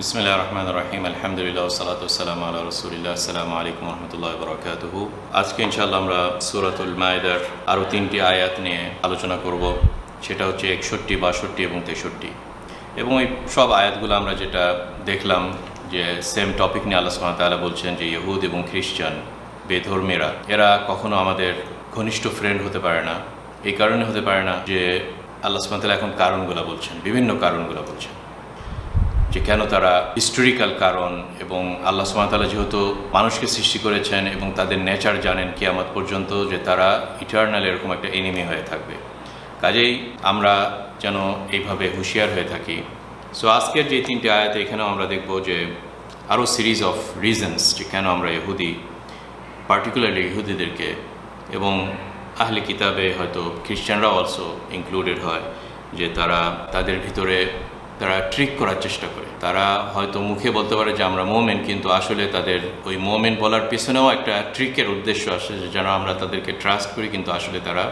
বিসমিল্লাহ রহমান রহিম আলহামদুলিল্লাহ সালাতাম আল্লাহ রসুলিল্লাহ আসসালামু আলাইকুম রহমতুল্লাহ বরকাতহু আজকে ইনশাআল্লাহ আমরা সুরাতুল মায়দার আরও তিনটি আয়াত নিয়ে আলোচনা করব। সেটা হচ্ছে একষট্টি, বাষট্টি এবং তেষট্টি। এবং এই সব আয়াতগুলো আমরা যেটা দেখলাম যে সেম টপিক নিয়ে আল্লাহ ওয়া বলছেন যে ইহুদ এবং খ্রিস্টান, বেধর্মীরা, এরা কখনো আমাদের ঘনিষ্ঠ ফ্রেন্ড হতে পারে না। এই কারণে হতে পারে না যে আল্লাহ তাআলা এখন কারণগুলো বলছেন, বিভিন্ন কারণগুলো বলছেন। যে কেন তারা হিস্টোরিক্যাল কারণ এবং আল্লাহ সুমাতালা যেহেতু মানুষকে সৃষ্টি করেছেন এবং তাদের নেচার জানেন কিয়ামত পর্যন্ত যে তারা ইটার্নাল এরকম একটা এনিমি হয়ে থাকবে। কাজেই আমরা যেন এইভাবে হুঁশিয়ার হয়ে থাকি। সো আজকের যে তিনটে আয়াতে, এখানেও আমরা দেখব যে আরও সিরিজ অফ রিজনস যে কেন আমরা ইহুদি পার্টিকুলারলি ইহুদিদেরকে এবং আহলে কিতাবে হয়তো খ্রিস্টানরাও অলসো ইনক্লুডেড হয় যে তারা তাদের ভিতরে তারা ট্রিক করার চেষ্টা করে। তারা হয়তো মুখে বলতে পারে যে আমরা মোমেন, কিন্তু আসলে তাদের ওই মোমেন বলার পিছনেও একটা ট্রিকের উদ্দেশ্য আসে যে যেন আমরা তাদেরকে ট্রাস্ট করি, কিন্তু আসলে তারা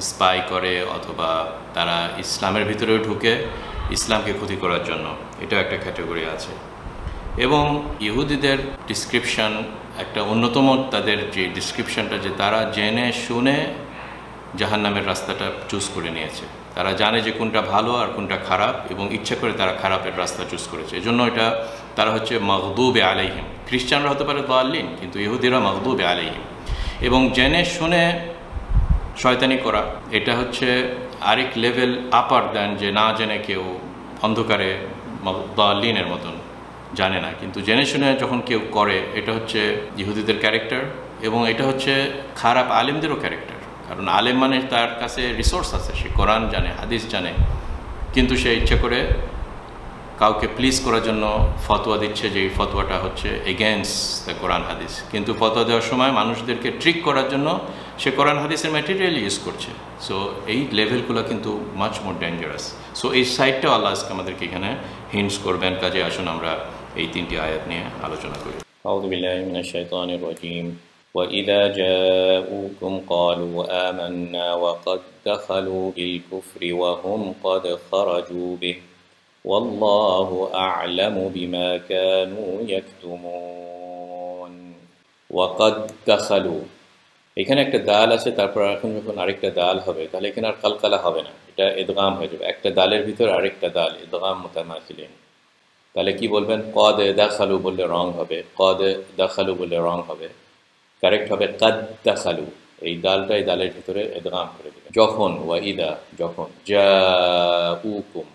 স্পাই করে অথবা তারা ইসলামের ভিতরেও ঢুকে ইসলামকে ক্ষতি করার জন্য। এটাও একটা ক্যাটাগরি আছে। এবং ইহুদিদের ডিসক্রিপশন একটা অন্যতম তাদের যে ডিসক্রিপশনটা যে তারা জেনে, শুনে জাহান্নামের রাস্তাটা চুজ করে নিয়েছে। তারা জানে যে কোনটা ভালো আর কোনটা খারাপ এবং ইচ্ছা করে তারা খারাপের রাস্তা চুজ করেছে। এজন্য এটা তারা হচ্ছে মখদুবে আলাইহিম। খ্রিস্টানরা হতে পারে দোয়াল্লিন কিন্তু ইহুদিরা মখদুবে আলাইহিম। এবং জেনে শুনে শয়তানি করা, এটা হচ্ছে আরেক লেভেল আপার দেন যে না জেনে কেউ অন্ধকারে দোয়াল্লিনের মতন জানে না। কিন্তু জেনে শুনে যখন কেউ করে, এটা হচ্ছে ইহুদিদের ক্যারেক্টার এবং এটা হচ্ছে খারাপ আলিমদেরও ক্যারেক্টার কারণ আলেম মানে তার কাছে রিসোর্স আছে, সে কোরআন জানে, হাদিস জানে। কিন্তু সে ইচ্ছে করে কাউকে প্লিজ করার জন্য ফতোয়া দিচ্ছে যে এই ফতোয়াটা হচ্ছে এগেনস্ট দ্য কোরআন, হাদিস। কিন্তু ফতোয়া দেওয়ার সময় মানুষদেরকে ট্রিক করার জন্য সে কোরআন, হাদিসের ম্যাটেরিয়াল ইউজ করছে। সো এই লেভেলগুলো কিন্তু মাচ মোর ডেঞ্জারাস সো এই সাইডটাও আল্লাহ আজকে আমাদেরকে এখানে হিন্টস করবেন। কাজে আসুন আমরা এই তিনটি আয়াত নিয়ে আলোচনা করি। بالله من الشيطان الرجيم وإذا جاءوكم قالوا آمنا وقد دخلوا بالكفر وهم قد خرجوا به والله أعلم بما كانوا يكتمون وقد دخلوا এখানে একটা দাল আছে তারপর এখন যখন আরেকটা দাল হবে তাহলে এখানে আর কালকালা হবে না এটা এদগাম হয়ে যাবে একটা দালের ভিতর আরেকটা দাল এদগাম মোতামাখিলেন তাহলে কি বলবেন কদ দাখালু বললে রং হবে কদ দাখালু বললে রং হবে কারেক্ট হবে কাদ দাখালু এই দালটা এই দালের ভিতরে এদগাম করে দেবে যখন, ওয়া ইদা, যখন যা উকুম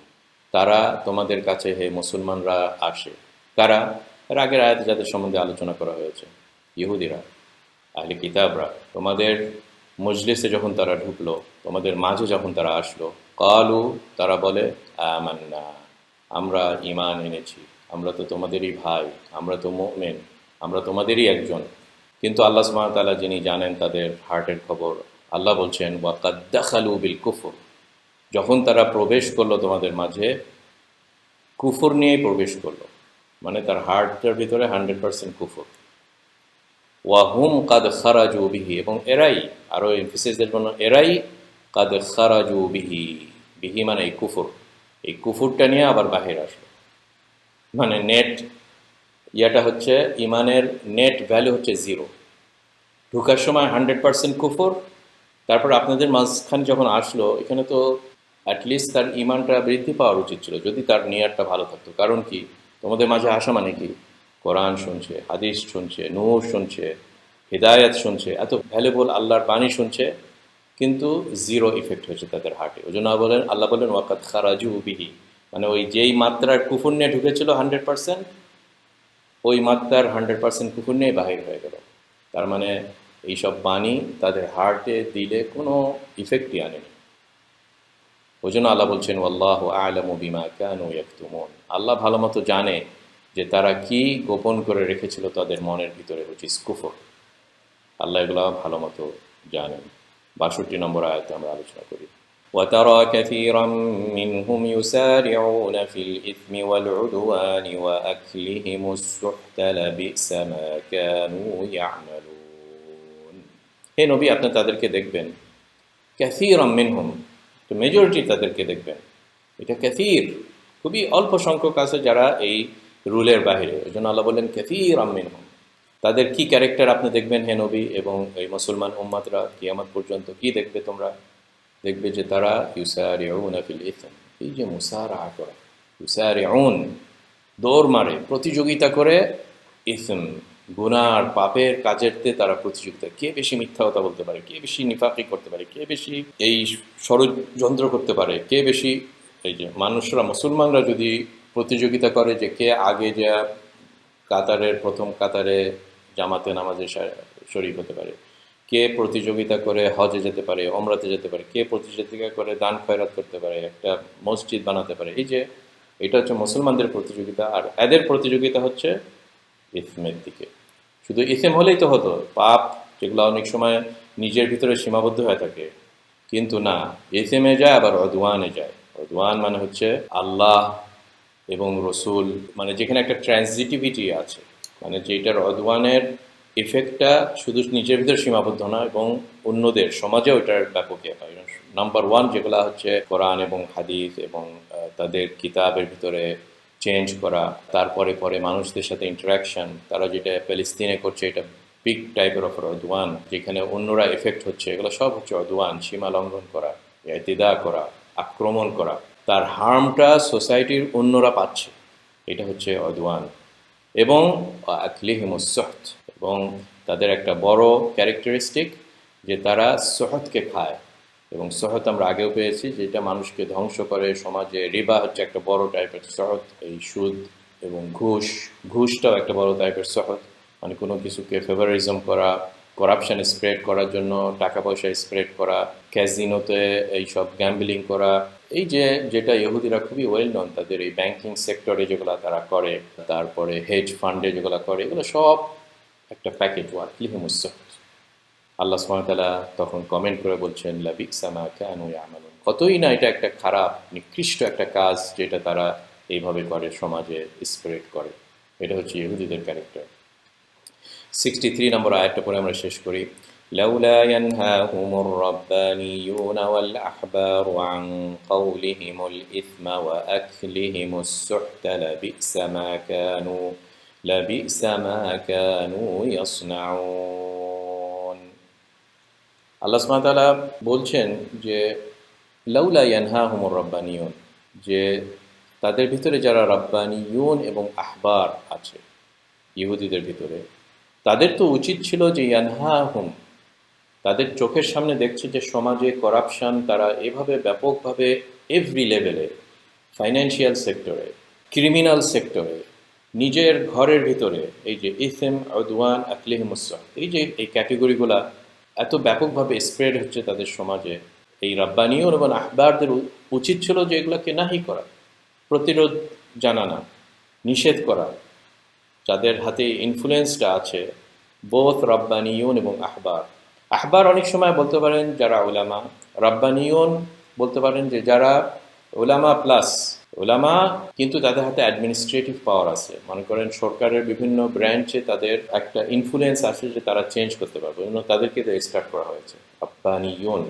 তারা তোমাদের কাছে হে মুসলমানরা আসে। কারা? আগের আয়াতে যাদের সম্বন্ধে আলোচনা করা হয়েছে। ইহুদিরা, আহলে কিতাবরা, তোমাদের মজলিসে যখন তারা ঢুকলো, তোমাদের মাঝে যখন তারা আসলো, কালু, তারা বলে, আমান্না, আমরা ইমান এনেছি। আমরা তো তোমাদেরই ভাই, আমরা তো মোমেন, আমরা তোমাদেরই একজন। কিন্তু আল্লাহ সুমাতালা যিনি জানেন তাদের হার্টের খবর, আল্লাহ বলছেন ওয়াকাদ্দাখালু বিল কুফর। যখন তারা প্রবেশ করল তোমাদের মাঝে, কুফর নিয়েই প্রবেশ করল। মানে তার হার্টের ভিতরে হান্ড্রেড পার্সেন্ট কুফর। ওয়াহুম কাদ খারাজু বিহি, এবং এরাই আরও এমফিসিসদের জন্য, এরাই কাদ খারাজু বিহি। বিহি মানে এই কুফর। এই কুফুরটা নিয়ে আবার বাহির আসলো। মানে নেট ইয়াটা হচ্ছে ইমানের নেট ভ্যালু হচ্ছে জিরো ঢুকার সময় হান্ড্রেড পার্সেন্ট কুফর, তারপর আপনাদের মাঝখানে যখন আসলো, এখানে তো অ্যাটলিস্ট তার ইমানটা বৃদ্ধি পাওয়ার উচিত ছিল, যদি তার নিয়ারটা ভালো থাকতো। কারণ কি? তোমাদের মাঝে আসা মানে কি? কোরআন শুনছে, হাদিস শুনছে, নূর শুনছে, হৃদায়ত শুনছে, এত ভ্যালুবল আল্লাহর বাণী শুনছে, কিন্তু জিরো ইফেক্ট হয়েছে তাদের হার্টে ওই জন্য বলেন, আল্লাহ বলেন ওয়াকাত খারাজু বিহি। মানে ওই যেই মাত্রার কুফুর নিয়ে ঢুকেছিল হান্ড্রেড পার্সেন্ট ওই মাত্রার হান্ড্রেড পার্সেন্ট কুকুর নিয়ে বাহির হয়ে গেল। তার মানে এইসব বাণী তাদের হার্টে, দিলে কোনো ইফেক্টই আনেনি। ওই জন্য আল্লাহ বলছেন আল্লাহ আলম বিমা কেন তুমন আল্লাহ ভালো মতো জানে যে তারা কি গোপন করে রেখেছিল তাদের মনের ভিতরে হচ্ছে স্কুফর আল্লাহ এগুলো ভালো মতো জানেন। বাষট্টি নম্বর আয়তে আমরা আলোচনা করি। وترى كثيرا منهم يسارعون في الإثم والعدوان وأكلهم السحت لبئس ما كانوا يعملون হে নবী আপনি তাদেরকে দেখবেন ক্যাথিরম মিনহুম তো মেজরিটি তাদেরকে দেখবেন এটা ক্যাথির খুবই অল্প সংখ্যক আছে যারা এই রুলের বাইরে এই জন্য আল্লাহ বললেন কেফির আমিন তাদের কি ক্যারেক্টার আপনি দেখবেন হে নবী এবং এই মুসলমান উম্মাদরা কিয়ামত পর্যন্ত কি দেখবে তোমরা দেখবে যে তারা ইউসারিউনা ফিল ইথম। এই যে মুসারা করা, ইউসারিউন দৌড় মারে, প্রতিযোগিতা করে ইসম গুনার পাপের কাজেরতে তারা প্রতিযোগিতা কে বেশি মিথ্যা কথা বলতে পারে, কে বেশি নিফাকি করতে পারে, কে বেশি এই ষড়যন্ত্র করতে পারে, কে বেশি এই যে মানুষরা, মুসলমানরা যদি প্রতিযোগিতা করে যে কে আগে যা কাতারের, প্রথম কাতারে জামাতে নামাজে শা- শরিক হতে পারে কে প্রতিযোগিতা করে হজে যেতে পারে অমরাতে যেতে পারে, কে প্রতিযোগিতা করে দান খয়রাত করতে পারে, একটা মসজিদ বানাতে পারে। এই যে, এটা হচ্ছে মুসলমানদের প্রতিযোগিতা আর এদের প্রতিযোগিতা হচ্ছে ইসমের দিকে। শুধু ইসেম হলেই তো হতো, পাপ যেগুলো অনেক সময় নিজের ভিতরে সীমাবদ্ধ হয়ে থাকে, কিন্তু না, ইসেমে যায় আবার অদওয়ানে যায়। অদওয়ান মানে হচ্ছে আল্লাহ এবং রসুল মানে যেখানে একটা ট্রান্সিটিভিটি আছে মানে যেটার অদওয়ানের ইফেক্টটা শুধু নিজের ভিতরে সীমাবদ্ধ না, এবং অন্যদের সমাজে ওইটার ব্যাপক ইয়ে নাম্বার ওয়ান যেগুলো হচ্ছে কোরআন এবং হাদিস এবং তাদের কিতাবের ভিতরে চেঞ্জ করা, তারপরে পরে মানুষদের সাথে ইন্টারাকশন তারা যেটা প্যালেস্তিনে করছে এটা বিগ টাইপের অফ অদওয়ান যেখানে অন্যরা এফেক্ট হচ্ছে, এগুলো সব হচ্ছে অদওয়ান সীমা লঙ্ঘন করা এতিদা করা, আক্রমণ করা। তার হার্মটা সোসাইটির অন্যরা পাচ্ছে, এটা হচ্ছে অদওয়ান এবং আকলিহিমুসহত এবং তাদের একটা বড় ক্যারেক্টারিস্টিক যে তারা সহতকে খায়। এবং সহত আমরা আগেও পেয়েছি যেটা মানুষকে ধ্বংস করে, সমাজে রিবা হচ্ছে একটা বড় টাইপের সহত, এই সুদ এবং ঘুষ, ঘুষটাও একটা বড় টাইপের সহত। মানে কোনো কিছুকে ফেভারিজম করা করাপশন স্প্রেড করার জন্য টাকা পয়সা স্প্রেড করা ক্যাজিনোতে এইসব গ্যাম্বলিং করা। এই যে যেটা ইহুদিরা খুবই ওয়েল নন তাদের এই ব্যাংকিং সেক্টরে যেগুলো তারা করে, তারপরে হেজ ফান্ডে যেগুলো করে, এগুলো সব একটা প্যাকেজ ওয়াকিলিহিমুসহত আল্লাহ সুবহানাহু তখন কমেন্ট করে বলছেন লাবিক সামা কেন আমালুন কতই না এটা একটা খারাপ নিকৃষ্ট একটা কাজ যেটা তারা এইভাবে করে সমাজে স্প্রেড করে এটা হচ্ছে ইহুদিদের ক্যারেক্টার সিক্সটি থ্রি নম্বর আয়াতটা পরে আমরা শেষ করি لولا ينهاهم الربانيون والأحبار عن قولهم الإثم وأكلهم السحت لبئس ما كانوا لبئس ما كانوا يصنعون আল্লাহ সুবহানাহু বলছেন যে লাউলা ইয়ানহাহুমুর রাব্বানিয়ুন যে তাদের ভিতরে যারা রাব্বানিয়ুন এবং আহবার আছে ইহুদিদের ভিতরে তাদের তো উচিত ছিল যে ইয়ানহাহুম তাদের চোখের সামনে দেখছে যে সমাজে করাপশন তারা এভাবে ব্যাপকভাবে এভরি লেভেলে ফাইন্যান্সিয়াল সেক্টরে ক্রিমিনাল সেক্টরে নিজের ঘরের ভিতরে, এই যে ইসেম অদওয়ান আকলিহিমুসাহ এই যে এই ক্যাটেগরিগুলা এত ব্যাপকভাবে স্প্রেড হচ্ছে তাদের সমাজে, এই রাব্বানীয় এবং আহবারদের উচিত ছিল যে এগুলোকে নাহি করা, প্রতিরোধ জানানা, নিষেধ করা। যাদের হাতে ইনফ্লুয়েন্সটা আছে বোথ রাব্বানিয়ন এবং আহবার। আহবার অনেক সময় বলতে পারেন যারা ওলামা রাব্বানিয়ন বলতে পারেন যে যারা ওলামা প্লাস ওলামা কিন্তু তাদের হাতে অ্যাডমিনিস্ট্রেটিভ পাওয়ার আছে। মনে করেন সরকারের বিভিন্ন ব্রাঞ্চে তাদের একটা ইনফ্লুয়েন্স আছে যে তারা চেঞ্জ করতে পারবে। জন্য তাদেরকে তো স্টার্ট করা হয়েছে। রাব্বানিয়ন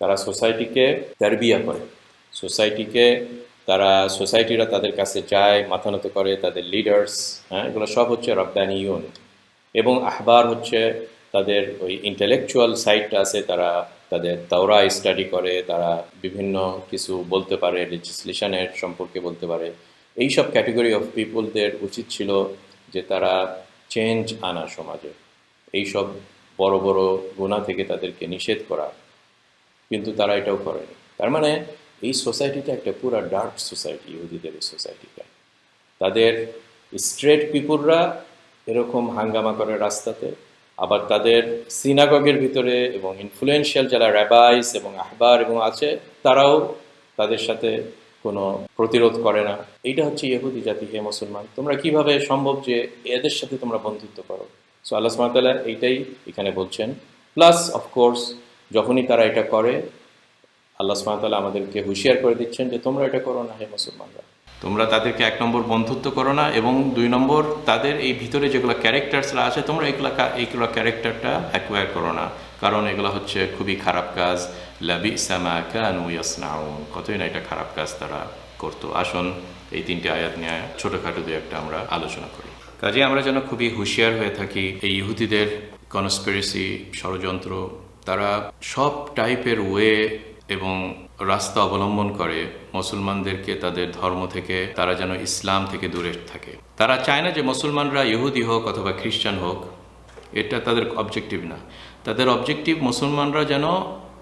তারা সোসাইটিকে তারবিয়া করে। সোসাইটিকে তারা সোসাইটিরা তাদের কাছে যায়, মাথা নত করে, তাদের লিডার্স হ্যাঁ এগুলো সব হচ্ছে রব্বানিয়ন এবং আহবার হচ্ছে তাদের ওই ইন্টেলেকচুয়াল সাইডটা আছে, তারা তাদের তাওরা স্টাডি করে, তারা বিভিন্ন কিছু বলতে পারে লেজিসলেশনের সম্পর্কে বলতে পারে। এই সব ক্যাটেগরি অফ পিপলদের উচিত ছিল যে তারা চেঞ্জ আনা সমাজে। এই সব বড় বড় গুণা থেকে তাদেরকে নিষেধ করা। কিন্তু তারা এটাও করেনি। তার মানে এই সোসাইটিটা একটা পুরা ডার্ক সোসাইটি ইহুদিদের এই সোসাইটিটা তাদের স্ট্রেট পিপুলরা এরকম হাঙ্গামা করে রাস্তাতে আবার তাদের সিনাগগের ভিতরে এবং ইনফ্লুয়েন্সিয়াল যারা র্যাবাইস এবং আহবার এবং আছে, তারাও তাদের সাথে কোনো প্রতিরোধ করে না। এইটা হচ্ছে ইহুদি জাতি, হে মুসলমান। তোমরা কীভাবে সম্ভব যে এদের সাথে তোমরা বন্ধুত্ব করো? সো আল্লাহ সুবহানাহু এইটাই এখানে বলছেন। প্লাস অফকোর্স যখনই তারা এটা করে, আল্লাহ সুবহানাহু আমাদেরকে হুঁশিয়ার করে দিচ্ছেন যে তোমরা এটা করো না, হে মুসলমানরা। তোমরা তাদেরকে এক নম্বর বন্ধুত্ব করো না এবং দুই নম্বর তাদের এই ভিতরে যেগুলো ক্যারেক্টার্সরা আছে, তোমরা এগুলো এইগুলো ক্যারেক্টারটা অ্যাকোয়ার করো না। কারণ এগুলো হচ্ছে খুবই খারাপ কাজ। লাবি সামা কানু ইয়াসনাউন। কতই না এটা খারাপ কাজ তারা করতো। আসুন, এই তিনটে আয়াত নিয়ে ছোটোখাটো দু একটা আমরা আলোচনা করি। কাজে আমরা যেন খুবই হুঁশিয়ার হয়ে থাকি, এই ইহুদিদের কনস্পিরেসি ষড়যন্ত্র, তারা সব টাইপের ওয়ে এবং রাস্তা অবলম্বন করে, মুসলমানদেরকে তাদের ধর্ম থেকে, তারা যেন ইসলাম থেকে দূরে থাকে। তারা চায় না যে মুসলমানরা ইহুদি হোক অথবা খ্রিস্টান হোক, এটা তাদের অবজেক্টিভ না। তাদের অবজেক্টিভ মুসলমানরা যেন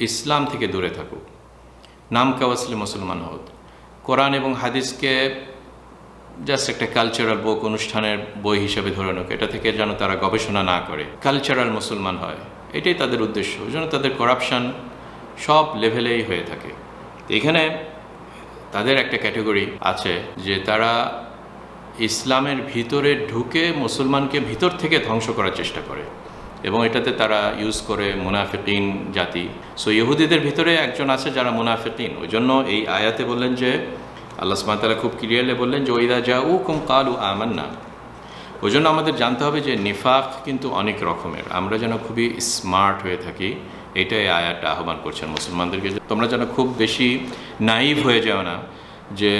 ইসলাম থেকে দূরে থাকুক। নাম কাওয়াসলে মুসলমান হোক। কোরআন এবং হাদিসকে জাস্ট একটা কালচারাল বুক অনুষ্ঠানের বই হিসেবে ধরে নোক এটা থেকে যেন তারা গবেষণা না করে। কালচারাল মুসলমান হয়, এটাই তাদের উদ্দেশ্য ওই জন্য তাদের করাপশান সব লেভেলেই হয়ে থাকে। এখানে তাদের একটা ক্যাটাগরি আছে যে তারা ইসলামের ভিতরে ঢুকে মুসলমানকে ভিতর থেকে ধ্বংস করার চেষ্টা করে। এবং এটাতে তারা ইউজ করে মুনাফিকিন জাতি। সো ইহুদিদের ভিতরে একজন আছে যারা মুনাফিকিন। ওই জন্য এই আয়াতে বললেন যে, আল্লাহ সুমাতালা খুব ক্লিয়ারলি বললেন যে ওইদা যা উ কুম কাল কালু আমান্না। ওই জন্য আমাদের জানতে হবে যে নিফাক কিন্তু অনেক রকমের। আমরা যেন খুবই স্মার্ট হয়ে থাকি। এটাই আয়াতটা আহ্বান করছেন মুসলমানদেরকে তোমরা যেন খুব বেশি নাইভ হয়ে যাও না, যে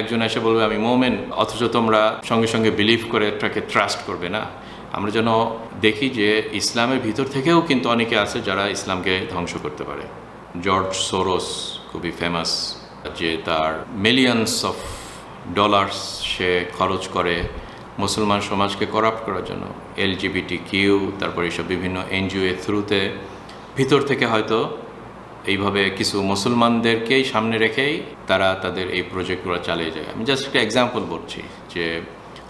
একজন এসে বলবে, আমি মোমেন, অথচ তোমরা সঙ্গে সঙ্গে বিলিভ করে এটাকে ট্রাস্ট করবে না। আমরা যেন দেখি যে ইসলামের ভিতর থেকেও কিন্তু অনেকে আছে যারা ইসলামকে ধ্বংস করতে পারে। জর্জ সোরোস, খুবই ফেমাস যে তার মিলিয়নস অফ ডলার্স সে খরচ করে মুসলমান সমাজকে করাপ্ট করার জন্য। এলজিবিটি কিউ তারপর এসব বিভিন্ন এনজিও এর থ্রুতে ভিতর থেকে হয়তো এইভাবে কিছু মুসলমানদেরকেই সামনে রেখেই তারা তাদের এই প্রজেক্টগুলো চালিয়ে যায়। আমি জাস্ট একটা এক্সাম্পল বলছি যে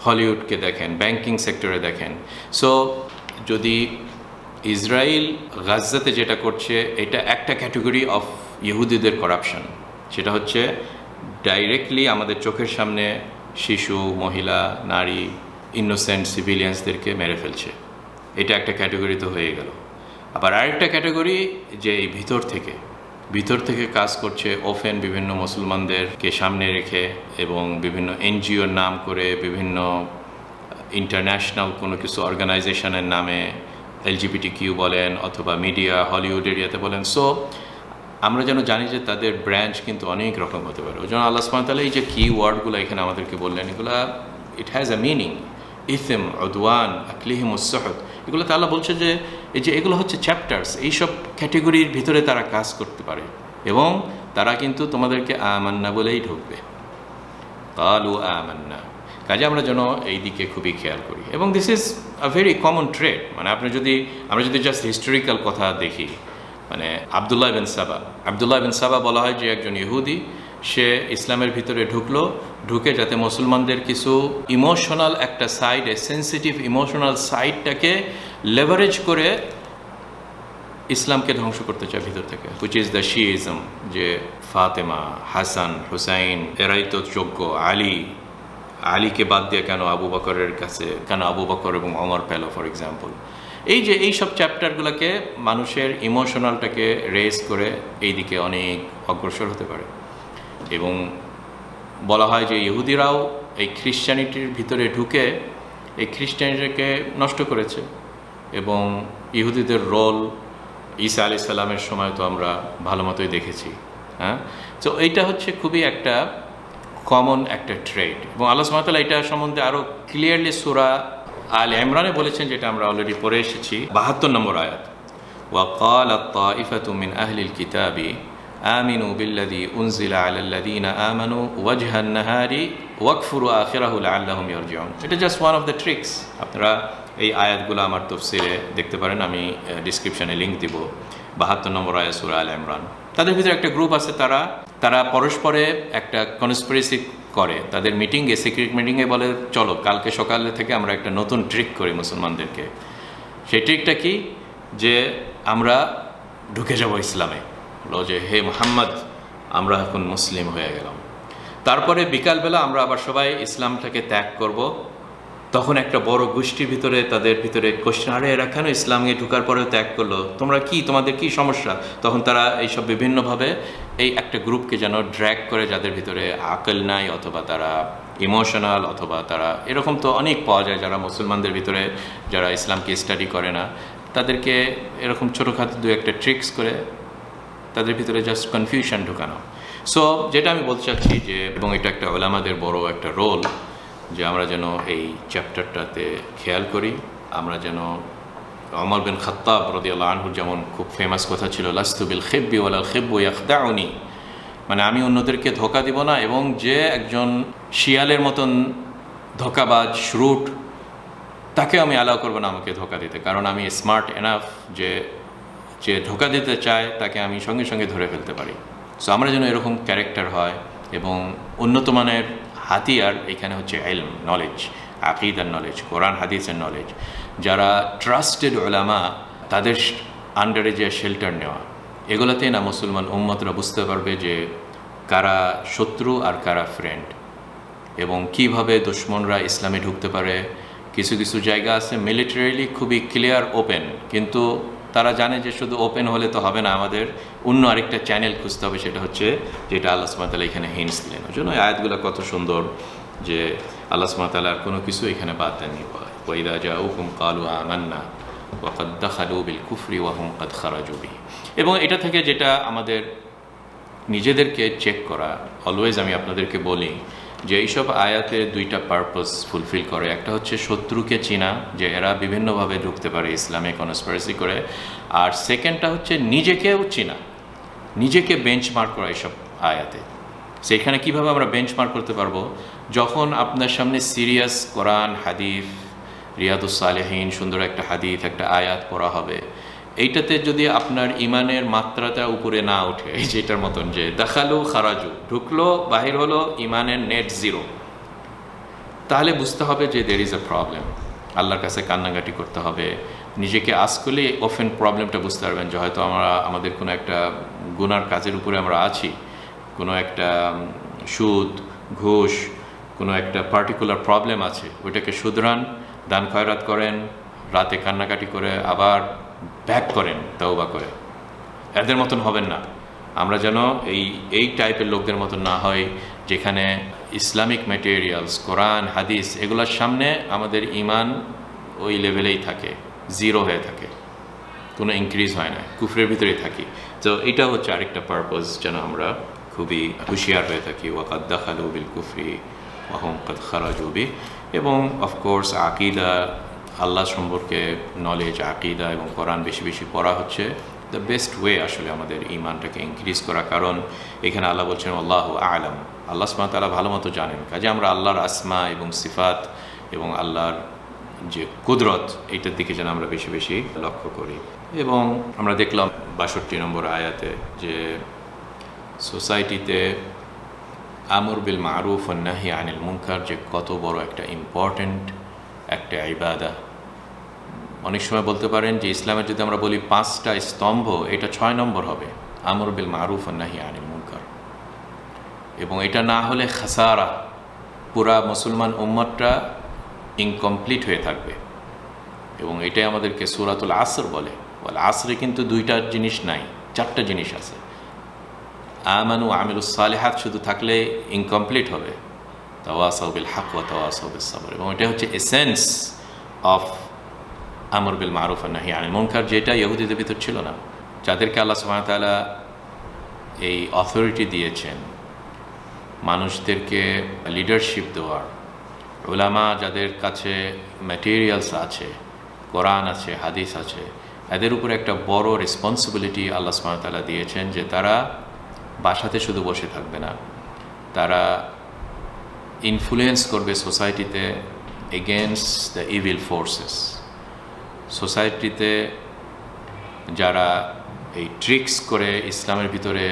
হলিউডকে দেখেন ব্যাংকিং সেক্টরে দেখেন। সো যদি ইসরায়েল গাজাতে যেটা করছে, এটা একটা ক্যাটেগরি অফ ইহুদিদের করাপশন সেটা হচ্ছে ডাইরেক্টলি আমাদের চোখের সামনে শিশু, মহিলা, নারী ইনোসেন্ট সিভিলিয়ান্সদেরকে মেরে ফেলছে। এটা একটা ক্যাটেগরি তো হয়ে গেল। আবার আরেকটা ক্যাটাগরি যে এই ভিতর থেকে ভিতর থেকে কাজ করছে ওফেন বিভিন্ন মুসলমানদেরকে সামনে রেখে এবং বিভিন্ন এনজিওর নাম করে বিভিন্ন ইন্টারন্যাশনাল কোনো কিছু অর্গানাইজেশনের নামে এলজিবিটি কিউ বলেন অথবা মিডিয়া, হলিউড এরিয়াতে বলেন। সো আমরা যেন জানি যে তাদের ব্রাঞ্চ কিন্তু অনেক রকম হতে পারে। ওই জন্য আল্লাহ সুমাতালা এই যে কি ওয়ার্ডগুলো এখানে আমাদেরকে বললেন, এগুলা ইট হ্যাজ আ মিনিং ইসেম অদওয়ান আকলিহিম উসহদ এগুলো তাল্লাহ বলছে যে এই যে এগুলো হচ্ছে চ্যাপ্টার্স এইসব ক্যাটেগরির ভিতরে তারা কাজ করতে পারে। এবং তারা কিন্তু তোমাদেরকে আমান্না বলেই ঢুকবে। কালু আমান্না। কাজে আমরা যেন এই দিকে খুবই খেয়াল করি। এবং this is a very common trade মানে আপনি যদি, আমরা যদি জাস্ট হিস্টোরিক্যাল কথা দেখি মানে আবদুল্লাহ বিন সাবা। আবদুল্লাহ বিন সাবা বলা হয় যে একজন ইহুদি সে ইসলামের ভিতরে ঢুকলো, ঢুকে যাতে মুসলমানদের কিছু ইমোশনাল একটা সাইড সেন্সিটিভ ইমোশনাল সাইডটাকে লেভারেজ করে ইসলামকে ধ্বংস করতে চায় ভিতর থেকে। হুইচ ইজ দ্য শিইজম যে ফাতেমা, হাসান, হুসাইন, এরাই তো যোগ্য। আলী, আলীকে বাদ দিয়ে কেন আবু বকরের কাছে, কেন আবু বকর এবং অমর পেল ফর এক্সাম্পল এই যে, এই সব চ্যাপ্টারগুলোকে মানুষের ইমোশনালটাকে রেজ করে এই দিকে অনেক অগ্রসর হতে পারে। এবং বলা হয় যে ইহুদিরাও এই খ্রিশ্চানিটির ভিতরে ঢুকে এই খ্রিস্টানিটাকে নষ্ট করেছে। এবং ইহুদিদের রোল ঈসা আলি সাল্লামের সময় তো আমরা ভালো মতোই দেখেছি হ্যাঁ? তো এইটা হচ্ছে খুবই একটা কমন একটা ট্রেড এবং আল্লাহ সুমাতাল এটা সম্বন্ধে আরও ক্লিয়ারলি সুরা আল ইমরানে বলেছেন, যেটা আমরা অলরেডি পড়ে এসেছি। বাহাত্তর নম্বর আয়াত। ওয়াকাল আত্তা ইফাতুমিন আহলিল কিতাবি آمنوا بالذي أنزل على الذين آمنوا وجه النهار واكفروا آخره لعلهم يرجعون এটা just one of the tricks আপনারা এই আয়াতগুলো আমার তফসিলে দেখতে পারেন আমি ডিসক্রিপশনে লিঙ্ক দিব বাহাত্তর নম্বর আয়াত সুরা আল ইমরান তাদের ভিতরে একটা গ্রুপ আছে তারা তারা পরস্পরে একটা কনস্পিরেসি করে তাদের মিটিংয়ে সিক্রেট মিটিংয়ে বলে চলো কালকে সকালে থেকে আমরা একটা নতুন ট্রিক করি মুসলমানদেরকে সেই ট্রিকটা কি যে আমরা ঢুকে যাব ইসলামে বলো যে, হে মোহাম্মদ, আমরা এখন মুসলিম হয়ে গেলাম। তারপরে বিকালবেলা আমরা আবার সবাই ইসলামটাকে ত্যাগ করব। তখন একটা বড় গোষ্ঠীর ভিতরে, তাদের ভিতরে কোশ্চেন আরে, এরা কেন ইসলামে ঢুকার পরেও ত্যাগ করল? তোমরা কি, তোমাদের কি সমস্যা? তখন তারা এইসব বিভিন্নভাবে এই একটা গ্রুপকে যেন ড্র্যাগ করে যাদের ভিতরে আকল নাই অথবা তারা ইমোশনাল অথবা তারা এরকম তো অনেক পাওয়া যায় যারা মুসলমানদের ভিতরে যারা ইসলামকে স্টাডি করে না। তাদেরকে এরকম ছোটোখাটো দু একটা ট্রিক্স করে তাদের ভিতরে জাস্ট কনফিউশন ঢুকানো। সো যেটা আমি বলতে চাচ্ছি যে, এবং এটা একটা ওলামাদের বড় একটা রোল যে আমরা যেন এই চ্যাপ্টারটাতে খেয়াল করি। আমরা যেন অমর বিন খত্তাব রদিয়াল্লাহ আনহুর যেমন খুব ফেমাস কথা ছিল, লাস্তু বিল খেব্বি ওয়ালাল খেব্বু ইয়াখদাউনি। মানে আমি অন্যদেরকে ধোকা দিব না, এবং যে একজন শিয়ালের মতন ধোকাবাজ শ্রুট তাকে আমি অ্যালাউ করব না আমাকে ধোকা দিতে। কারণ আমি স্মার্ট এনাফ যে যে ধোকা দিতে চায়, তাকে আমি সঙ্গে সঙ্গে ধরে ফেলতে পারি। সো আমরা যেন এরকম ক্যারেক্টার হয় এবং উন্নত মানের হাতিয়ার এখানে হচ্ছে এলম নলেজ আকিদার নলেজ কোরআন, হাদিসের নলেজ যারা ট্রাস্টেড ওলামা তাদের আন্ডারে যে শেল্টার নেওয়া, এগুলোতেই না মুসলমান উম্মতরা বুঝতে পারবে যে কারা শত্রু আর কারা ফ্রেন্ড এবং কীভাবে দুশ্মনরা ইসলামে ঢুকতে পারে, কিছু কিছু জায়গা আছে মিলিটারিলি খুবই ক্লিয়ার ওপেন কিন্তু তারা জানে যে শুধু ওপেন হলে তো হবে না, আমাদের অন্য আরেকটা চ্যানেল খুঁজতে হবে, সেটা হচ্ছে যেটা আল্লাহ সুমাতালা এখানে হিন্টস দিলেন। ওই জন্য আয়াতগুলো কত সুন্দর যে আল্লাহ সুমাতালার কোনো কিছু এখানে বাদ দেননি। ওয়াইদা যা হুকুম কালু আমান্না ওয়াকাদ কুফরি ওয়াহুম কাদ খারাজুবি এবং এটা থেকে যেটা আমাদের নিজেদেরকে চেক করা অলওয়েজ আমি আপনাদেরকে বলি যে এইসব আয়াতে দুইটা পারপাস ফুলফিল করে, একটা হচ্ছে শত্রুকে চিনা, যে এরা বিভিন্নভাবে ঢুকতে পারে ইসলামে কনস্পারেসি করে, আর সেকেন্ডটা হচ্ছে নিজেকেও চিনা, নিজেকে বেঞ্চমার্ক করা এইসব আয়াতে। সেখানে কীভাবে আমরা বেঞ্চমার্ক করতে পারব? যখন আপনার সামনে সিরিয়াস কোরআন, হাদিফ, রিয়াদুস সালেহীন সুন্দর একটা হাদিফ, একটা আয়াত পড়া হবে এইটাতে যদি আপনার ইমানের মাত্রাটা উপরে না ওঠে যেটার মতন যে দেখাল খারাজু, ঢুকলো, বাহির হলো, ইমানের নেট জিরো তাহলে বুঝতে হবে যে দের ইজ এ প্রবলেম আল্লাহর কাছে কান্নাকাটি করতে হবে। নিজেকে আজ করলে ওফেন প্রবলেমটা বুঝতে পারবেন যে হয়তো আমরা, আমাদের কোনো একটা গুনার কাজের উপরে আমরা আছি। কোনো একটা সুদ, ঘুষ, কোনো একটা পার্টিকুলার প্রবলেম আছে। ওইটাকে শুধরান, দান খয়রাত করেন, রাতে কান্নাকাটি করে আবার ব্যাক করেন, তওবা করে এদের মতন হবেন না। আমরা যেন এই এই টাইপের লোকদের মতন না হয় যেখানে ইসলামিক ম্যাটেরিয়ালস কোরআন, হাদিস এগুলোর সামনে আমাদের ইমান ওই লেভেলেই থাকে জিরো হয়ে থাকে। কোনো ইনক্রিজ হয় না, কুফরের ভিতরেই থাকি। তো এটা হচ্ছে আরেকটা পারপাস যেন আমরা খুবই হুঁশিয়ার হয়ে থাকি। ওয়াকাদ দাখালু বিল কুফরি ওয়াহম কাদ খারাজুবি এবং অফকোর্স আকিদা আল্লাহ সম্পর্কে নলেজ আকিদা এবং কোরআন বেশি বেশি পড়া হচ্ছে। দ্য বেস্ট ওয়ে আসলে আমাদের ইমানটাকে ইনক্রিজ করা, কারণ এখানে আল্লাহ বলছেন, আল্লাহ আলম। আল্লাহ সুমা তালা ভালো মতো জানেন। কাজে আমরা আল্লাহর আসমা এবং সিফাত এবং আল্লাহর যে কুদরত এইটার দিকে যেন আমরা বেশি বেশি লক্ষ্য করি। এবং আমরা দেখলাম বাষট্টি নম্বর আয়াতে যে সোসাইটিতে আমর বিল মারুফ নাহি আনিল মুনকার যে কত বড় একটা ইম্পর্ট্যান্ট একটা ইবাদা। অনেক সময় বলতে পারেন যে ইসলামের যদি আমরা বলি পাঁচটা স্তম্ভ, এটা ছয় নম্বর হবে। আমর বিল মারুফ নাহি আনিল মুনকার। এবং এটা না হলে খাসারা, পুরা মুসলমান উম্মতটা ইনকমপ্লিট হয়ে থাকবে। এবং এটাই আমাদেরকে সুরাতুল আসর বলে। বলে আসরে কিন্তু দুইটা জিনিস নাই, চারটা জিনিস আছে। আমানু আমিলুস সালেহাত, শুধু থাকলে ইনকমপ্লিট হবে। তাওয়াসাউবিল হাক ওয়া তাওয়াসাউবিল সাবর এবং এটা হচ্ছে এসেন্স অফ আমর বিল মারুফ নাহি আনিল মুনকার যেটা ইহুদিদের ভিতর ছিল না। যাদেরকে আল্লাহ সুবহানাহু এই অথরিটি দিয়েছেন, মানুষদেরকে লিডারশিপ দেওয়ার। ওলামা যাদের কাছে ম্যাটেরিয়ালস আছে, কোরআন আছে, হাদিস আছে, এদের উপরে একটা বড় রেসপন্সিবিলিটি আল্লাহ সুবহানাহু দিয়েছেন যে তারা বাসাতে শুধু বসে থাকবে না। তারা ইনফ্লুয়েন্স করবে সোসাইটিতে এগেনস্ট দ্য ইভিল ফোর্সেস সোসাইটিতে যারা এই ট্রিক্স করে ইসলামের ভিতরে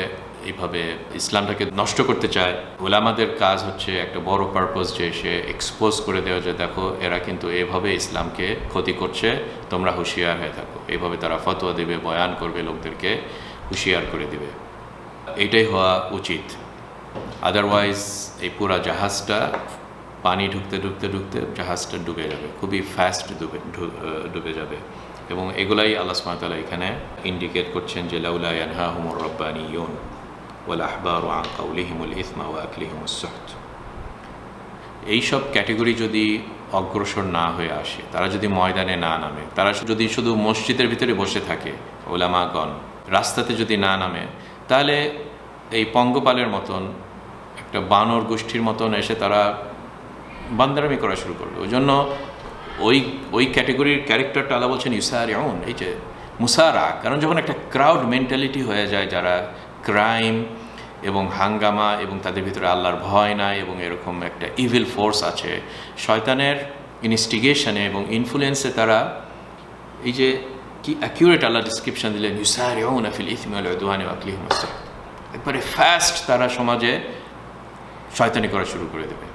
এইভাবে ইসলামটাকে নষ্ট করতে চায়, ওলামাদের কাজ হচ্ছে একটা বড় পারপোজ যে সে এক্সপোজ করে দেওয়া যে দেখো, এরা কিন্তু এভাবে ইসলামকে ক্ষতি করছে, তোমরা হুঁশিয়ার হয়ে থাকো। এইভাবে তারা ফতোয়া দেবে, বয়ান করবে লোকদেরকে, হুঁশিয়ার করে দিবে। এটাই হওয়া উচিত। আদারওয়াইজ এই পুরা জাহাজটা পানি ঢুকতে ঢুকতে ঢুকতে জাহাজটা ডুবে যাবে, খুবই ফাস্ট ডুবে ডুবে যাবে। এবং এগুলাই আল্লাহ সুমাতালা এখানে ইন্ডিকেট করছেন যে, লাউলা ইয়ানহা রব্বানি ইউন ওয়াল আহবার আন কাউলিহিমুল ইসমা ওয়া আকলিহিমুস সুহত এইসব ক্যাটেগরি যদি অগ্রসর না হয়ে আসে, তারা যদি ময়দানে না নামে, তারা যদি শুধু মসজিদের ভিতরে বসে থাকে, ওলামাগণ, রাস্তাতে যদি না নামে, তাহলে পঙ্গপালের মতন একটা বানর গোষ্ঠীর মতন এসে তারা বান্দারামি করা শুরু করবে ওই জন্য ওই ওই ক্যাটেগরির ক্যারেক্টারটা আল্লাহ বলছেন ইউসার এমন এই যে মুসারা, কারণ যখন একটা ক্রাউড মেন্টালিটি হয়ে যায় যারা ক্রাইম এবং হাঙ্গামা এবং তাদের ভিতরে আল্লাহর ভয় নাই এবং এরকম একটা ইভিল ফোর্স আছে, শয়তানের ইনস্টিগেশনে এবং ইনফ্লুয়েন্সে তারা এই যে কি অ্যাকিউরেট আল্লাহ ডিসক্রিপশন দিলেন ইউসার আফিল ইসমিউল উদ্দানি আকলি একবারে ফাস্ট তারা সমাজে শয়তানি করা শুরু করে দেবে।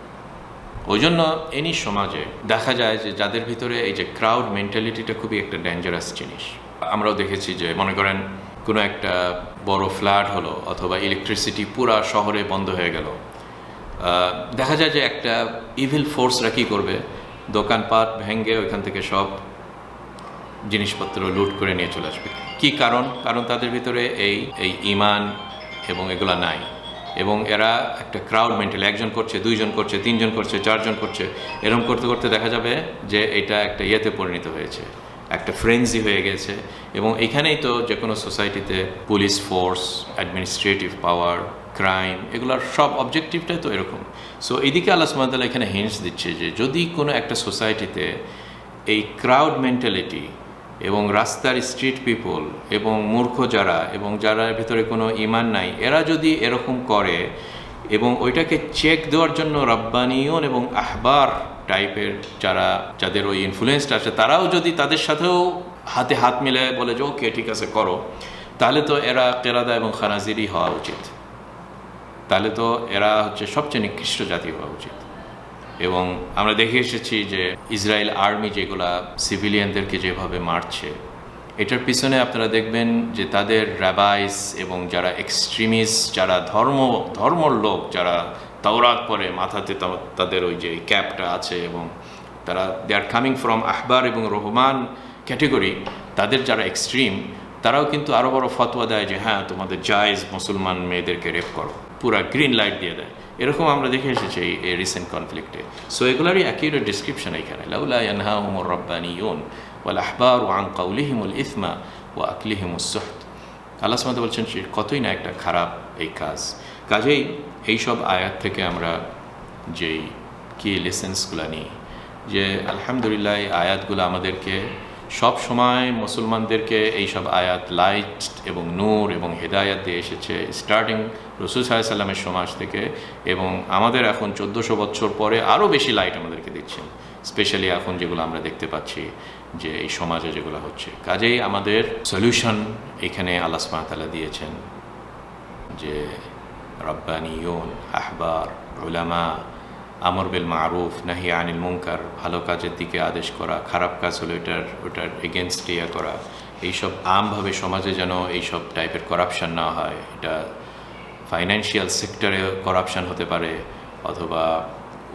ওই জন্য এনি সমাজে দেখা যায় যে যাদের ভিতরে এই যে ক্রাউড মেন্টালিটিটা খুবই একটা ডেঞ্জারাস জিনিস। আমরাও দেখেছি যে মনে করেন কোনো একটা বড় ফ্ল্যাট হলো অথবা ইলেকট্রিসিটি পুরা শহরে বন্ধ হয়ে গেল। দেখা যায় যে একটা ইভিল ফোর্সরা কী করবে? দোকানপাট ভেঙ্গে ওইখান থেকে সব জিনিসপত্র লুট করে নিয়ে চলে আসবে। কি কারণ? কারণ তাদের ভিতরে এই এই ইমান এবং এগুলা নাই। এবং এরা একটা ক্রাউড মেন্টাল একজন করছে, দুইজন করছে, তিনজন করছে, চারজন করছে। এরকম করতে করতে দেখা যাবে যে এটা একটা ইয়েতে পরিণত হয়েছে, একটা ফ্রেন্সি হয়ে গেছে। এবং এখানেই তো যে কোনো সোসাইটিতে police force administrative power crime এগুলোর সব অবজেক্টিভটাই তো এরকম। সো এদিকে আল্লাহ সুমাতাল্লাহ এখানে হিন্টস দিচ্ছে যে যদি কোনো একটা সোসাইটিতে এই ক্রাউড মেন্টালিটি এবং রাস্তার স্ট্রিট পিপল এবং মূর্খ যারা এবং যারা ভিতরে কোনো ইমান নাই, এরা যদি এরকম করে এবং ওইটাকে চেক দেওয়ার জন্য রব্বানিয়ন এবং আহবার টাইপের যারা, যাদের ওই ইনফ্লুয়েন্সটা আছে, তারাও যদি তাদের সাথেও হাতে হাত মিলে বলে যে, ওকে, ঠিক আছে, করো, তাহলে তো এরা কেরাদা এবং খানাজিরই হওয়া উচিত। তাহলে তো এরা হচ্ছে সবচেয়ে নিকৃষ্ট জাতি হওয়া উচিত। এবং আমরা দেখে এসেছি যে ইসরায়েল আর্মি যেগুলা সিভিলিয়ানদেরকে যেভাবে মারছে, এটার পিছনে আপনারা দেখবেন যে তাদের র্যাবাইস এবং যারা এক্সট্রিমিস্ট, যারা ধর্ম, ধর্মর লোক, যারা তাওরাত পরে মাথাতে তাদের ওই যে ক্যাপটা আছে এবং তারা দে আর কামিং ফ্রম আহবার এবং রহমান ক্যাটেগরি, তাদের যারা এক্সট্রিম, তারাও কিন্তু আরও বড় ফতোয়া দেয় যে হ্যাঁ তোমাদের জায়েজ মুসলমান মেয়েদেরকে রেপ করো। পুরা গ্রিন লাইট দিয়ে দেয়। এরকম আমরা দেখে এসেছি এই- রিসেন্ট কনফ্লিক্টে সো এগুলারই অ্যাকিউরেট ডিসক্রিপশন এখানে। লাউলা ইয়ানহাহুমুর রাব্বানিয়ুন ওয়াল আহবার আন কাউলিহিমুল ইসমা ওয়া আকলিহিমুস সুহত আল্লাহ সুবহানাহু বলছেন সে কতই না একটা খারাপ এই কাজ। কাজেই এই সব আয়াত থেকে আমরা যেই কি লেসেন্সগুলো নিই, যে আলহামদুলিল্লাহ এই আয়াতগুলো আমাদেরকে সব সময় মুসলমানদেরকে এই সব আয়াত লাইট এবং নূর এবং হেদায়াত দিয়ে এসেছে স্টার্টিং রসুল সাল্লামের সমাজ থেকে এবং আমাদের এখন চোদ্দোশো বছর পরে আরও বেশি লাইট আমাদেরকে দিচ্ছেন স্পেশালি এখন যেগুলো আমরা দেখতে পাচ্ছি যে এই সমাজে যেগুলো হচ্ছে। কাজেই আমাদের সলিউশন এখানে আল্লাহ সুবহানাহু দিয়েছেন যে, রব্বানিয়ন, আহবার, উলামা আমর বিল মারুফ, নাহি আনিল মুনকার, ভালো কাজের দিকে আদেশ করা, খারাপ কাজ হলে ওটার ওটার এগেনস্ট ইয়া করা, এইসব আমভাবে সমাজে যেন এইসব টাইপের করাপশন না হয়। এটা ফাইন্যান্সিয়াল সেক্টরে করাপশন হতে পারে, অথবা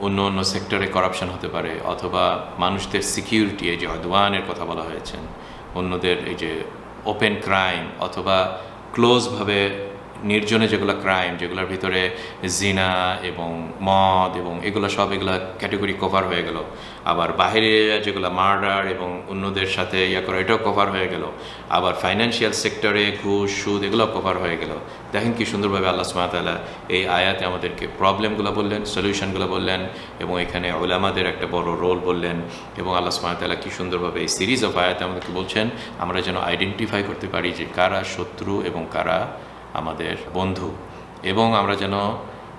অন্য অন্য সেক্টরে করাপশন হতে পারে, অথবা মানুষদের সিকিউরিটি এই যে অদওয়ানের কথা বলা হয়েছে, অন্যদের এই যে ওপেন ক্রাইম অথবা ক্লোজভাবে নির্জনে যেগুলো ক্রাইম যেগুলোর ভিতরে জিনা এবং মদ এবং এগুলো সব এগুলো ক্যাটেগরি কভার হয়ে গেল। আবার বাইরে যেগুলো মার্ডার এবং অন্যদের সাথে ইয়া করা, এটাও কভার হয়ে গেল। আবার ফাইন্যান্সিয়াল সেক্টরে ঘুষ, সুদ এগুলো কভার হয়ে গেল। দেখেন কি সুন্দরভাবে আল্লাহ সুমাতালা এই আয়াতে আমাদেরকে প্রবলেমগুলো বললেন সলিউশনগুলো বললেন এবং এখানে ওলামাদের একটা বড় রোল বললেন এবং আল্লাহ সুমাতালা কি সুন্দরভাবে এই সিরিজ অফ আয়াতে আমাদেরকে বলছেন, আমরা যেন আইডেন্টিফাই করতে পারি যে কারা শত্রু এবং কারা আমাদের বন্ধু। এবং আমরা যেন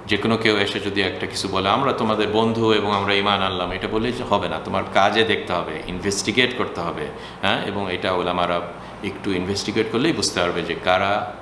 যে কোনো কেউ এসে যদি একটা কিছু বলে, আমরা তোমাদের বন্ধু এবং আমরা ইমান আনলাম। এটা বললে যে হবে না, তোমার কাজে দেখতে হবে ইনভেস্টিগেট করতে হবে হ্যাঁ? এবং এটা ওলামারা একটু ইনভেস্টিগেট করলেই বুঝতে পারবে যে কারা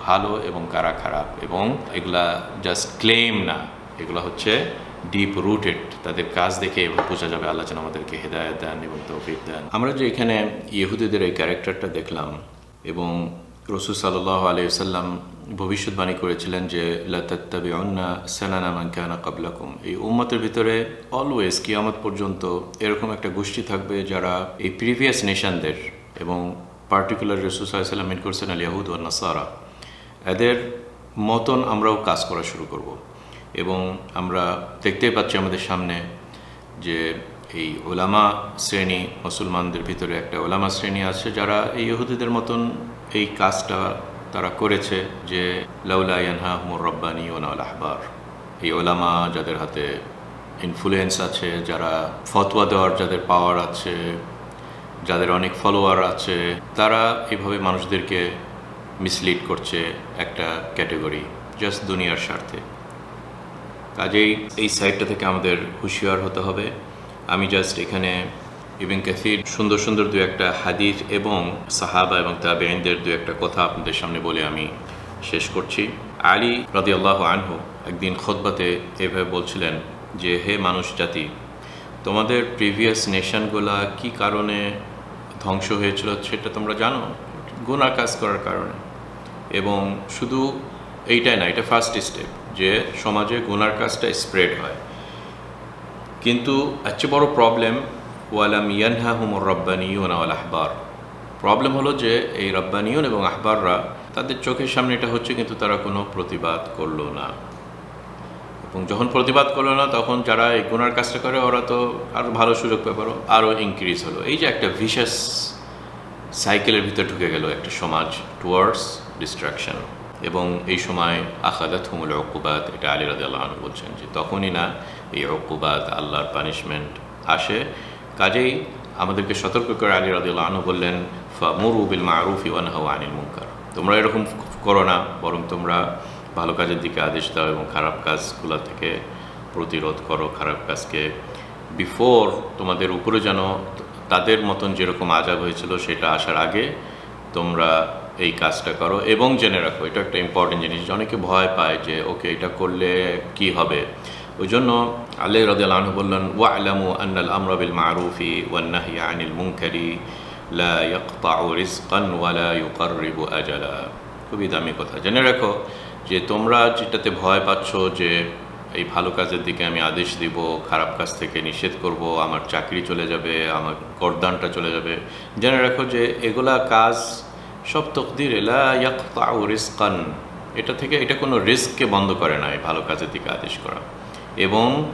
ভালো এবং কারা খারাপ। এবং এগুলা জাস্ট ক্লেম না, এগুলো হচ্ছে ডিপ রুটেড তাদের কাজ দেখে এবার বোঝা যাবে, আল্লাহ যেন আমাদেরকে হেদায়ত দেন এবং তৌফিক দেন। আমরা যে এখানে ইহুদিদের এই ক্যারেক্টারটা দেখলাম এবং রসুল সাল্লাহ আলিয়াল্লাম ভবিষ্যৎবাণী করেছিলেন যে লাতাত্তাবি অন্না সালানা মানকানা কাবলাকুম এই উম্মতের ভিতরে অলওয়েজ কিয়ামত পর্যন্ত এরকম একটা গোষ্ঠী থাকবে যারা এই প্রিভিয়াস নেশনদের এবং পার্টিকুলার রসুল সাল্লাম মিন করছেন আল ইয়াহুদ ও নাসারা। এদের মতন আমরাও কাজ করা শুরু করব। এবং আমরা দেখতেই পাচ্ছি আমাদের সামনে যে, এই ওলামা শ্রেণি মুসলমানদের ভিতরে একটা ওলামা শ্রেণি আছে যারা এই ইহুদিদের মতন এই কাজটা তারা করেছে যে, লাউলা ইয়ানহা হুমুর রব্বানি ও নাল আহবার। এই ওলামা যাদের হাতে ইনফ্লুয়েন্স আছে, যারা ফতোয়া দেওয়ার যাদের পাওয়ার আছে, যাদের অনেক ফলোয়ার আছে, তারা এইভাবে মানুষদেরকে মিসলিড করছে একটা ক্যাটেগরি জাস্ট দুনিয়ার স্বার্থে। কাজেই এই সাইডটা থেকে আমাদের হুঁশিয়ার হতে হবে। আমি জাস্ট এখানে ইবিন কাসির সুন্দর সুন্দর দু একটা হাদিস এবং সাহাবা এবং তাবেইনদের দু একটা কথা আপনাদের সামনে বলে আমি শেষ করছি। আলী রাদিয়াল্লাহ আনহু একদিন খোদবাতে এভাবে বলছিলেন যে, হে মানুষ জাতি, তোমাদের প্রিভিয়াস নেশনগুলা কি কারণে ধ্বংস হয়েছিল সেটা তোমরা জানো? গুনার কাজ করার কারণে। এবং শুধু এইটাই না, এটা ফার্স্ট স্টেপ যে সমাজে গুনার কাজটা স্প্রেড হয়। কিন্তু এর চেয়ে বড় প্রবলেম ওয়ালাম ইয়ানহা হুমর রব্বানিউন আল আহবার। প্রবলেম হলো যে এই রব্বানিউন এবং আহবাররা তাদের চোখের সামনে এটা হচ্ছে কিন্তু তারা কোনো প্রতিবাদ করল না। এবং যখন প্রতিবাদ করল না, তখন যারা এই গুনার কাজটা করে, ওরা তো আরও ভালো সুযোগ পেপারও আরও ইনক্রিজ হলো। এই যে একটা ভিশাস সাইকেলের ভিতরে ঢুকে গেল একটা সমাজ টুয়ার্ডস ডিস্ট্রাকশন এবং এই সময় আখাদাত হুমুল অকুবাদ এটা আলী রাদ আল্লাহ বলছেন যে তখনই না এই অকুবাদ আল্লাহর পানিশমেন্ট আসে। কাজেই আমাদেরকে সতর্ক করে আলী রাদিউল্লাহ আনু বললেন মুরু বিল মারুফ ইওয়ান হাওয়া আনিল মুনকার। তোমরা এরকম করো না, বরং তোমরা ভালো কাজের দিকে আদেশ দাও এবং খারাপ কাজগুলো থেকে প্রতিরোধ করো, খারাপ কাজকে। বিফোর তোমাদের উপরে যেন তাদের মতন যেরকম আজাব হয়েছিল সেটা আসার আগে তোমরা এই কাজটা করো। এবং জেনে রাখো, এটা একটা ইম্পর্টেন্ট জিনিস, অনেকে ভয় পায় যে, ওকে, এটা করলে কি হবে? ওই জন্য আল্লাহ আনহু বললেন ওয়া আলামু আন্নাল আমরাবিল মারুফি ওয়ান্নাহি আনিল মুনকারি, লা ইয়াকতাউ রিজকান ওয়ালা ইউকাররিবু আজালা। খুবই দামি কথা। জেনে রাখো যে তোমরা যেটাতে ভয় পাচ্ছ যে এই ভালো কাজের দিকে আমি আদেশ দিব, খারাপ কাজ থেকে নিষেধ করব, আমার চাকরি চলে যাবে, আমার করদানটা চলে যাবে, জেনে রাখো যে এগুলা কাজ সব তকদির এলা ইয়াকতাউ রিজকান, এটা থেকে, এটা কোনো রিস্ককে বন্ধ করে না এই ভালো কাজের দিকে আদেশ করা। এবং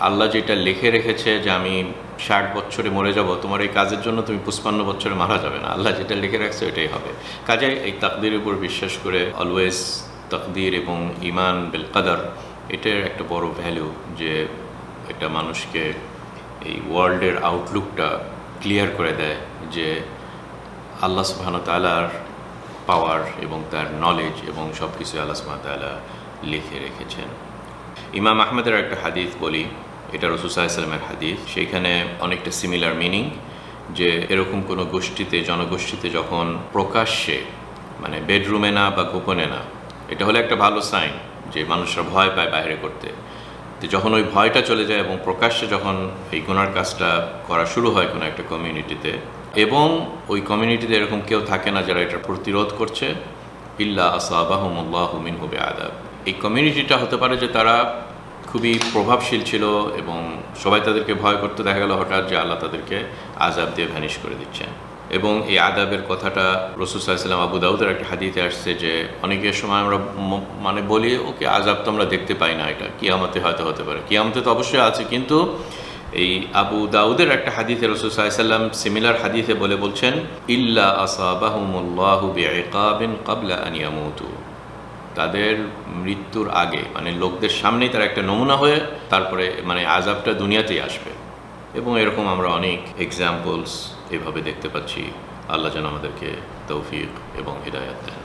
আল্লাহ যেটা লিখে রেখেছে যে আমি ষাট বছরে মরে যাব, তোমার এই কাজের জন্য তুমি পুষ্পান্ন বছরে মারা যাবে না। আল্লাহ যেটা লিখে রাখছে এটাই হবে। কাজে এই তাকদির উপর বিশ্বাস করে অলওয়েজ তাকদির এবং ইমান বেল কাদার, এটার একটা বড় ভ্যালু যে এটা মানুষকে এই ওয়ার্ল্ডের আউটলুকটা ক্লিয়ার করে দেয় যে আল্লাহ সুবাহন তালার পাওয়ার এবং তার নলেজ এবং সব কিছু আল্লাহ সুবাহ তালা লিখে রেখেছেন। ইমাম আহমেদের একটা হাদিস বলি, এটা রসুসাইসালামের হাদিস। সেইখানে অনেকটা সিমিলার মিনিং যে এরকম কোনো গোষ্ঠীতে, জনগোষ্ঠীতে যখন প্রকাশ্যে মানে বেডরুমে না বা গোপনে না, এটা হলে একটা ভালো সাইন যে মানুষরা ভয় পায় বাইরে করতে। তো যখন ওই ভয়টা চলে যায় এবং প্রকাশ্যে যখন এই গুনার কাজটা করা শুরু হয় কোনো একটা কমিউনিটিতে এবং ওই কমিউনিটিতে এরকম কেউ থাকে না যারা এটা প্রতিরোধ করছে, ইল্লা আসাবাহমুল্লাহ মিন হবে আদাব এই কমিউনিটিটা হতে পারে যে তারা খুবই প্রভাবশীল ছিল এবং সবাই তাদেরকে ভয় করতে দেখা গেল হঠাৎ যে আল্লাহ তাদেরকে আজাব দিয়ে ভ্যানিশ করে দিচ্ছেন। এবং এই আদাবের কথাটা রসুল সাল্লাম আবু দাউদের একটা হাদিতে আসছে যে অনেকের সময় আমরা মানে বলি, ওকে আজাব তো আমরা দেখতে পাই না এটা, কিয়ামতে হয়তো হতে পারে। কিয়ামতে তো অবশ্যই আছে, কিন্তু এই আবু দাউদের একটা হাদিসে রসুল সাল্লাম সিমিলার হাদিসে বলে বলছেন, ইল্লা আসাবাহুমুল্লাহু বিআকাবিন ক্বাবলা আন ইয়ামুতু। তাদের মৃত্যুর আগে মানে লোকদের সামনেই তার একটা নমুনা হয়ে তারপরে মানে আজাবটা দুনিয়াতেই আসবে। এবং এরকম আমরা অনেক এক্সাম্পলস এভাবে দেখতে পাচ্ছি। আল্লাহ যেন আমাদেরকে তৌফিক এবং হৃদায়ত দেন।